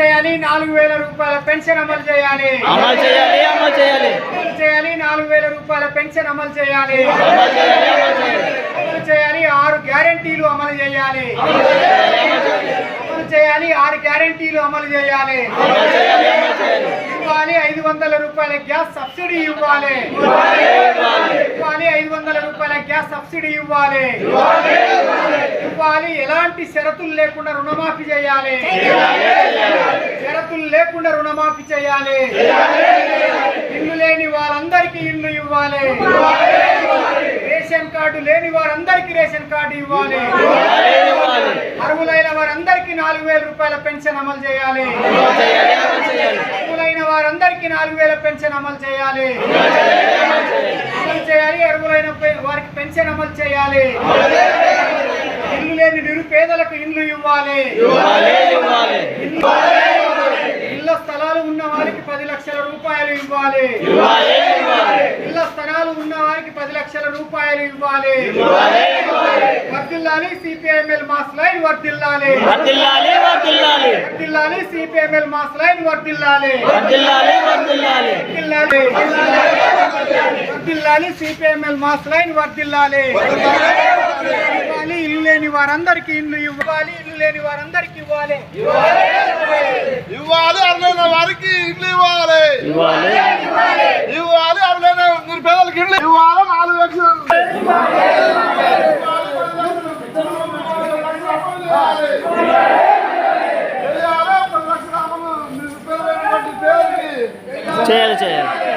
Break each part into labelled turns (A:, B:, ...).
A: చేయాలి నాలుగు వేల రూపాయల పెన్షన్ అమలు చేయాలి.
B: అమలు చేయాలి అమలు చేయాలి.
A: అమలు చేయాలి నాలుగు వేల రూపాయల పెన్షన్ అమలు చేయాలి.
B: అమలు చేయాలి
A: ఆరు గ్యారెంటీలు అమలు చేయాలి.
B: అమలు చేయాలి
A: ఆరు గ్యారెంటీలు అమలు చేయాలి. ఇవ్వాలి ఐదు వందల రూపాయల గ్యాస్ సబ్సిడీ ఇవ్వాలి.
B: ఇవ్వాలి
A: ఐదు వందల రూపాయల గ్యాస్ సబ్సిడీ ఇవ్వాలి. ఎలాంటి షరతులు లేకుండా రుణమాఫీ చేయాలి? షరతులు లేకుండా రుణమాఫీ చేయాలి. ఇల్లు లేని వారందరికీ ఇల్లు ఇవ్వాలి. రేషన్ కార్డు లేని వారందరికీ రేషన్ కార్డు ఇవ్వాలి. అర్హులైన వారందరికీ నాలుగు వేల రూపాయల పెన్షన్ అమలు చేయాలి. అర్హులైన వారందరికీ నాలుగు వేల పెన్షన్ అమలు చేయాలి.
B: అమలు చేయాలి
A: అర్హులైన వారికి పెన్షన్ అమలు చేయాలి. ఇల్లు లేని నిరుపేదలకు ఇల్లు ఇవ్వాలి. ఇళ్ళ స్థలాలు ఉన్న వారికి పది లక్షల రూపాయలు ఇవ్వాలి. ఇళ్ళ స్థలాలు ఉన్న వారికి పది లక్షల రూపాయలు ఇవ్వాలి. వర్దిల్లాలి సిపిఐఎంఎల్ మాస్ లైన్ వర్దిల్లాలి
B: వర్దిల్లాలి
A: సిపిఐఎంఎల్ మాస్ లైన్ వర్దిల్లాలి
B: వర్దిల్లాలి వర్దిల్లాలి
A: వర్దిల్లాలి వర్దిల్లాలి సిపిఎంఎల్ మాస్ లైన్ వర్దిల్లాలి ఇవ్వాలి ఇల్లు లేని వారందరికీ ఇల్లు ఇవ్వాలి ఇల్లు లేని వారందరికీ ఇవ్వాలి.
C: ఇవ్వాలి అర్హులైన వారికి ఇల్లు ఇవ్వాలి.
B: ఇవ్వాలి.
C: ఇవ్వాలి అర్హులైన నిరుపేదలకు ఇల్లు ఇవ్వాలి నాలుగు లక్షలు. చేయాలి.
B: చేయాలి.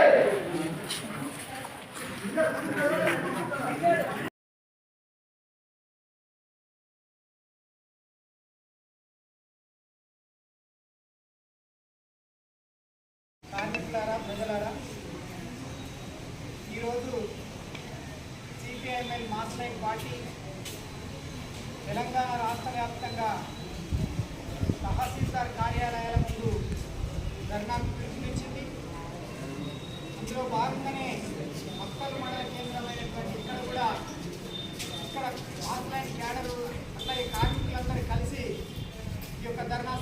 B: చేయాలి
A: ప్రజలారా ఈరోజు CPIML mass line party Telangana రాష్ట్ర వ్యాప్తంగా తహసీల్దార్ కార్యాలయాల ముందు ధర్నాకు పిలుపునిచ్చింది. ఇందులో భాగంగానే మక్కలు మండల కేంద్రమైనటువంటి ఇక్కడ కూడా ఇక్కడ మాస్ లైన్ క్యాడరు అట్లాగే కార్మికులందరూ కలిసి ఈ యొక్క ధర్నా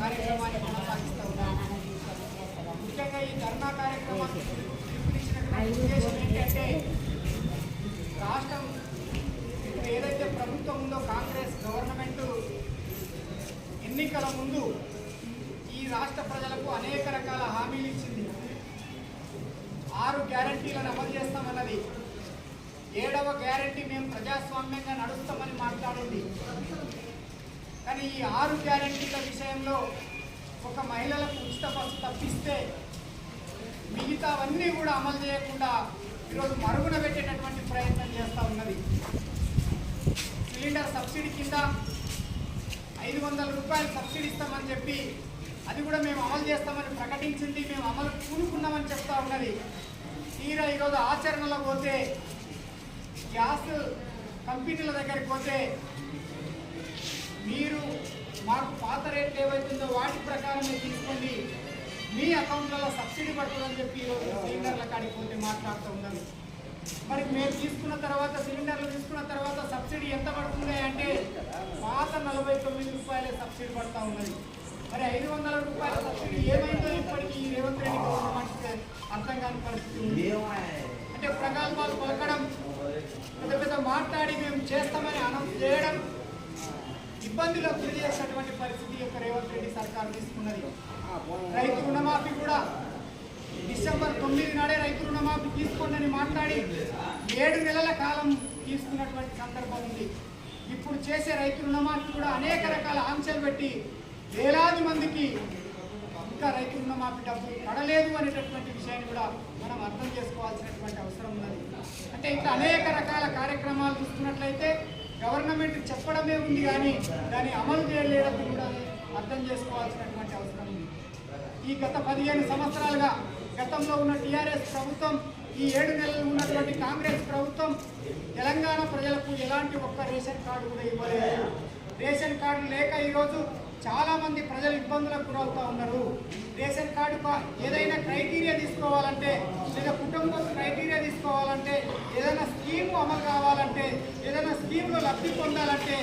A: కార్యక్రమాన్ని కొనసాగిస్తారు ముఖ్యంగా ఈ ధర్నా కార్యక్రమానికి పిలుపునిచ్చినటువంటి ఉద్దేశం ఏంటంటే రాష్ట్రం ఏదైతే ప్రభుత్వం ఉందో కాంగ్రెస్ గవర్నమెంట్ ఎన్నికల ముందు ఈ రాష్ట్ర ప్రజలకు అనేక రకాల హామీలు ఇచ్చింది. ఆరు గ్యారంటీలను అమలు చేస్తామన్నది. ఏడవ గ్యారంటీ మేము ప్రజాస్వామ్యంగా నడుస్తామని మాట్లాడింది. కానీ ఈ ఆరు గ్యారంటీల విషయంలో ఒక మహిళలకు ఉచిత బస్సు తప్పిస్తే మిగతావన్నీ కూడా అమలు చేయకుండా ఈరోజు మరుగున పెట్టేటటువంటి ప్రయత్నం చేస్తూ ఉన్నది. సిలిండర్ సబ్సిడీ కింద ఐదు వందల రూపాయలు సబ్సిడీ ఇస్తామని చెప్పి అది కూడా మేము అమలు చేస్తామని ప్రకటించింది మేము అమలు కూనుకున్నామని చెప్తా ఉన్నది. తీరా ఈరోజు ఆచరణలో పోతే గ్యాస్ కంపెనీల దగ్గరికి పోతే మీరు మాకు పాత రేట్లు ఏవైతుందో వాటి ప్రకారం తీసుకోండి. మీ అకౌంట్లలో సబ్సిడీ పడుతుందని చెప్పి ఈరోజు సిలిండర్ల కాడికి పోతే మాట్లాడుతూ ఉన్నారు. మరి మేము తీసుకున్న తర్వాత సిలిండర్లు తీసుకున్న తర్వాత సబ్సిడీ ఎంత పడుతుంది అంటే పాత నలభై తొమ్మిది రూపాయలే సబ్సిడీ పడతా ఉన్నది. మరి ఐదు వందల రూపాయల సబ్సిడీ ఏమైందో ఇప్పటికీ ఈ రేవంత్ రెడ్డి గవర్నమెంట్కి అర్థం కాని పరిస్థితి ఉంది. అంటే ప్రగల్భాలు పలకడం పెద్ద పెద్ద మాట్లాడి మేము చేస్తామని అనౌన్స్ చేయడం ఇబ్బందులకు గురి చేసినటువంటి పరిస్థితి యొక్క రేవంత్ రెడ్డి సర్కార్ తీసుకున్నది. రైతు రుణమాఫీ కూడా డిసెంబర్ తొమ్మిది నాడే రైతు రుణమాఫీ తీసుకోండి మాట్లాడి ఏడు నెలల కాలం తీసుకున్నటువంటి సందర్భం ఉంది. ఇప్పుడు చేసే రైతు రుణమాఫీ కూడా అనేక రకాల ఆంక్షలు పెట్టి వేలాది మందికి ఇంకా రైతు రుణమాఫీ డబ్బులు పడలేదు అనేటటువంటి విషయాన్ని కూడా మనం అర్థం చేసుకోవాల్సినటువంటి అవసరం ఉన్నది. అంటే ఇట్లా అనేక రకాల కార్యక్రమాలు గవర్నమెంట్ చెప్పడమే ఉంది కానీ దాన్ని అమలు చేయలేదని కూడా అర్థం చేసుకోవాల్సినటువంటి అవసరం ఉంది. ఈ గత పదిహేను సంవత్సరాలుగా గతంలో ఉన్న టీఆర్ఎస్ ప్రభుత్వం ఈ ఏడు నెలలు ఉన్నటువంటి కాంగ్రెస్ ప్రభుత్వం తెలంగాణ ప్రజలకు ఎలాంటి ఒక్క రేషన్ కార్డు కూడా ఇవ్వలేదు. రేషన్ కార్డు లేక ఈరోజు చాలామంది ప్రజలు ఇబ్బందులకు గురవుతూ ఉన్నారు. రేషన్ కార్డు ప- ఏదైనా క్రైటీరియా తీసుకోవాలంటే లేదా కుటుంబం క్రైటీరియా తీసుకోవాలంటే ఏదైనా స్కీము అమలు కావాలంటే ఏదైనా స్కీమ్లో లబ్ధి పొందాలంటే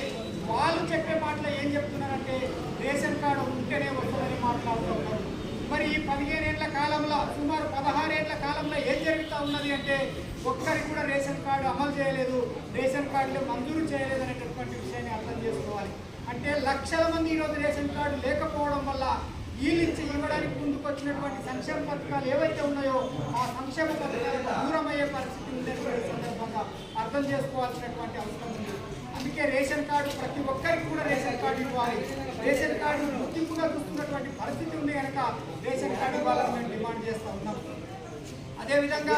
A: వాళ్ళు చెప్పే మాటలు ఏం చెప్తున్నారంటే రేషన్ కార్డు ఉంటేనే వస్తుందని మాట్లాడుతున్నారు మరి ఈ పదిహేనేళ్ళ కాలంలో సుమారు పదహారేళ్ళ కాలంలో ఏం జరుగుతూ ఉన్నది అంటే ఒక్కరికి కూడా రేషన్ కార్డు అమలు చేయలేదు రేషన్ కార్డులు మంజూరు చేయలేదు అనేటటువంటి విషయాన్ని లక్షల మంది ఈరోజు రేషన్ కార్డు లేకపోవడం వల్ల వీళ్ళు ఇచ్చి ఇవ్వడానికి ముందుకు వచ్చినటువంటి సంక్షేమ పథకాలు ఏవైతే ఉన్నాయో ఆ సంక్షేమ పథకాలకు దూరమయ్యే పరిస్థితి ఉందనేటువంటి సందర్భంగా అర్థం చేసుకోవాల్సినటువంటి అవసరం ఉంది. అందుకే రేషన్ కార్డు ప్రతి ఒక్కరికి కూడా రేషన్ కార్డు ఇవ్వాలి. రేషన్ కార్డు గుర్తింపుగా చూస్తున్నటువంటి పరిస్థితి ఉంది కనుక రేషన్ కార్డు ఇవ్వాలని మేము డిమాండ్ చేస్తూ ఉన్నాం. అదేవిధంగా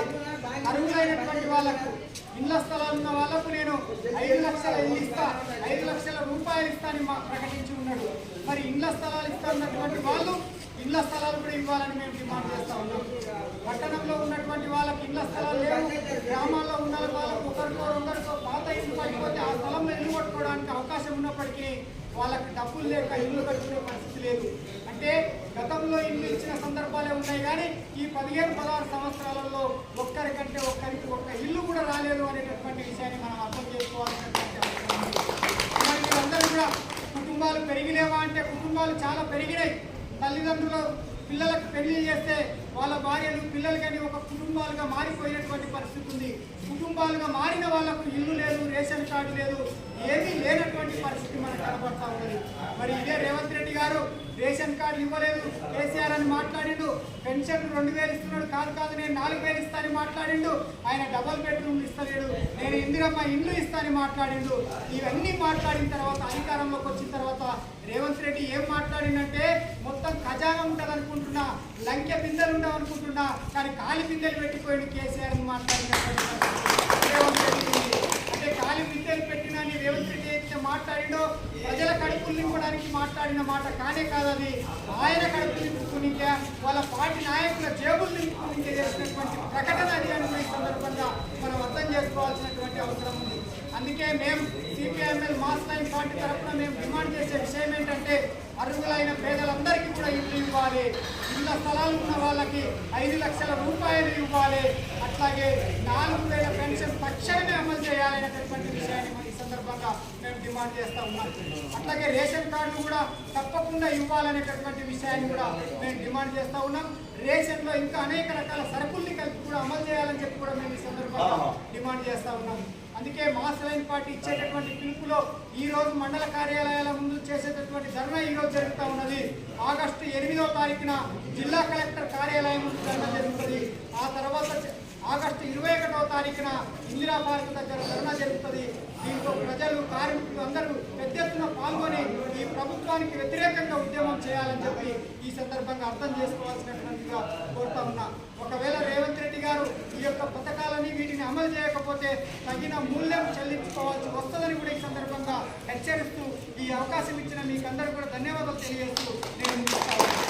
A: అర్హులైనటువంటి వాళ్ళకు ఇళ్ళ స్థలాలు ఉన్న వాళ్ళకు నేను ఐదు లక్షల ఇల్లు ఇస్తా ఐదు లక్షల రూపాయలు ఇస్తానని మా ప్రకటించి ఉన్నాడు. మరి ఇళ్ళ స్థలాలు ఇస్తున్నటువంటి వాళ్ళు ఇళ్ళ స్థలాలు కూడా ఇవ్వాలని మేము డిమాండ్ చేస్తా ఉన్నాం. పట్టణంలో ఉన్నటువంటి వాళ్ళకి ఇళ్ళ స్థలాలు లేవు గ్రామాల్లో ఉన్న వాళ్ళకు ఒకరికో రెండరికో పాత ఇల్లు పడిపోతే ఆ స్థలంలో ఇల్లు కొట్టుకోవడానికి అవకాశం ఉన్నప్పటికీ వాళ్ళకి డబ్బులు లేక ఇల్లు కట్టుకునే పరిస్థితి లేదు. అంటే గతంలో ఇల్లు ఇచ్చిన సందర్భాలే ఉన్నాయి కానీ ఈ పదిహేను పదహారు సంవత్సరాలలో ఒక్కరికంటే ఒక్కరికి ఒక్క ఇల్లు కూడా రాలేదు అనేటటువంటి విషయాన్ని మనం అర్థం చేసుకోవాల్సినటువంటి అవసరం మరి కూడా కుటుంబాలు పెరిగిలేవా అంటే కుటుంబాలు చాలా పెరిగినాయి. తల్లిదండ్రులు పిల్లలకు పెళ్ళి చేస్తే వాళ్ళ భార్యలు పిల్లలకని ఒక కుటుంబాలుగా మారిపోయినటువంటి పరిస్థితి ఉంది. కుటుంబాలుగా మారిన వాళ్ళకు ఇల్లు లేదు రేషన్ కార్డు లేదు ఏమీ లేనటువంటి పరిస్థితి మనకు కనబడతా ఉన్నది. మరి ఇదే రేవంత్ రెడ్డి గారు రేషన్ కార్డు ఇవ్వలేదు. కేసీఆర్ అని మాట్లాడిండు. పెన్షన్ రెండు వేలు ఇస్తున్నాడు. కాదు కాదు నేను నాలుగు వేలు ఇస్తానని మాట్లాడిండు. ఆయన డబల్ బెడ్రూమ్ ఇస్తలేడు. నేను ఇందిరమ్మ ఇల్లు ఇస్తానని మాట్లాడిండు. ఇవన్నీ మాట్లాడిన తర్వాత అధికారంలోకి వచ్చిన తర్వాత రేవంత్ రెడ్డి ఏం మాట్లాడిందంటే మొత్తం ఖజానా ఉంటుంది అనుకుంటున్నా లంకె బిందెలు ఉండవు అనుకుంటున్నా కానీ కాలి బిందెలు పెట్టిపోయింది కేసీఆర్ అని మాట్లాడిన రేవంత్ రెడ్డి ఉంది. అంటే కాలి బిందెలు పెట్టినా నీ వ్యవస్థ మాట్లాడిండో ప్రజల కడుపులు నింపడానికి మాట్లాడిన మాట కానే కాదని ఆయన కడుపులు నింపుకునికే వాళ్ళ పార్టీ నాయకుల జేబులు నింపుకునికే చేసినటువంటి ప్రకటన అది అని సందర్భంగా మనం అర్థం చేసుకోవాల్సినటువంటి అవసరం ఉంది అందుకే మేము సిపిఐఎంఎల్ మాస్ లైన్ పార్టీ తరఫున మేము డిమాండ్ చేసే విషయం ఏంటంటే అర్హులైన పేదలందరికీ కూడా ఇల్లు ఇవ్వాలి. ఇళ్ళ స్థలాలు ఉన్న వాళ్ళకి ఐదు లక్షల రూపాయలు ఇవ్వాలి. అట్లాగే నాలుగు వేల పెన్షన్ తక్షణమే అమలు చేయాలనేటటువంటి విషయాన్ని ఈ సందర్భంగా మేము డిమాండ్ చేస్తా ఉన్నాం. అట్లాగే రేషన్ కార్డులు కూడా తప్పకుండా ఇవ్వాలనేటటువంటి విషయాన్ని కూడా మేము డిమాండ్ చేస్తా ఉన్నాం. రేషన్లో ఇంకా అనేక రకాల సరుకులు కలిపి కూడా అమలు చేయాలని చెప్పి కూడా మేము ఈ సందర్భంగా డిమాండ్ చేస్తా ఉన్నాం అందుకే మాస్ లైన్ పార్టీ ఇచ్చేటటువంటి పిలుపులో ఈ రోజు మండల కార్యాలయాల ముందు చేసేటటువంటి ధర్నా ఈ రోజు జరుగుతూ ఉన్నది. ఆగస్టు ఎనిమిదో తారీఖున జిల్లా కలెక్టర్ కార్యాలయం ముందు ధర్నా జరుగుతుంది. ఆ తర్వాత ఆగస్టు ఇరవై ఒకటో తారీఖున ఇందిరా పార్క్ దగ్గర ధర్నా జరుగుతుంది. దీంతో ప్రజలు కార్మికులు అందరూ పెద్ద ఎత్తున పాల్గొని ఈ ప్రభుత్వానికి వ్యతిరేకంగా ఉద్యమం చేయాలని చెప్పి ఈ సందర్భంగా అర్థం చేసుకోవాల్సినటువంటిగా కోరుతా ఉన్నా. ఒకవేళ రేవంత్ రెడ్డి గారు అమలు చేయకపోతే తగిన మూల్యం చెల్లించుకోవాల్సి వస్తుందని కూడా ఈ సందర్భంగా హెచ్చరిస్తూ ఈ అవకాశం ఇచ్చిన మీకందరూ కూడా ధన్యవాదాలు తెలియజేస్తూ నేను